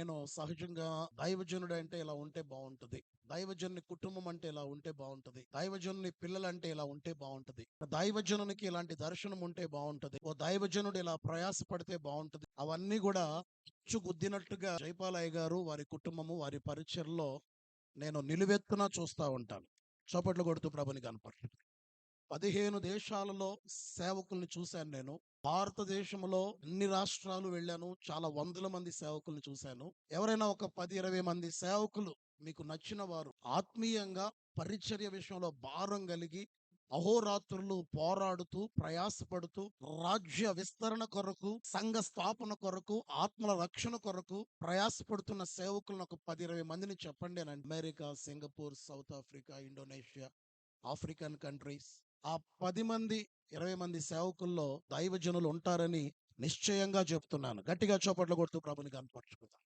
నేను సహజంగా దైవజనుడు అంటే ఇలా ఉంటే బాగుంటది దైవజనుని కుటుంబం అంటే ఇలా ఉంటే బాగుంటది దైవజనుని పిల్లలంటే ఇలా ఉంటే బాగుంటది దైవజనునికి ఇలాంటి దర్శనం ఉంటే బాగుంటది ఓ దైవజనుడు ఇలా ప్రయాసపడితే బాగుంటది అవన్నీ కూడా ఇచ్చు గుద్దినట్టుగా జైపాలయ్య గారు వారి కుటుంబము వారి పరిచయలో నేను నిలువెత్తున చూస్తా ఉంటాను. చోపట్లు కొడుతూ ప్రభుని కనపడుతుంది పదిహేను దేశాలలో సేవకుల్ని చూశాను నేను. భారతదేశంలో అన్ని రాష్ట్రాలు వెళ్ళాను చాలా వందల మంది సేవకుల్ని చూశాను. ఎవరైనా ఒక పది ఇరవై మంది సేవకులు మీకు నచ్చిన వారు ఆత్మీయంగా పరిచర్య విషయంలో భారం కలిగి అహోరాత్రులు పోరాడుతూ ప్రయాసపడుతూ రాజ్య విస్తరణ కొరకు సంఘ స్థాపన కొరకు ఆత్మల రక్షణ కొరకు ప్రయాసపడుతున్న సేవకులను ఒక పది ఇరవై మందిని చెప్పండి America Singapore South Africa Indonesia African countries. ఆ పది మంది ఇరవై మంది సేవకుల్లో దైవజనులు ఉంటారని నిశ్చయంగా చెప్తున్నాను. గట్టిగా చోపట్లు కొడుతూ ప్రభుని కనపరుచుకుందాం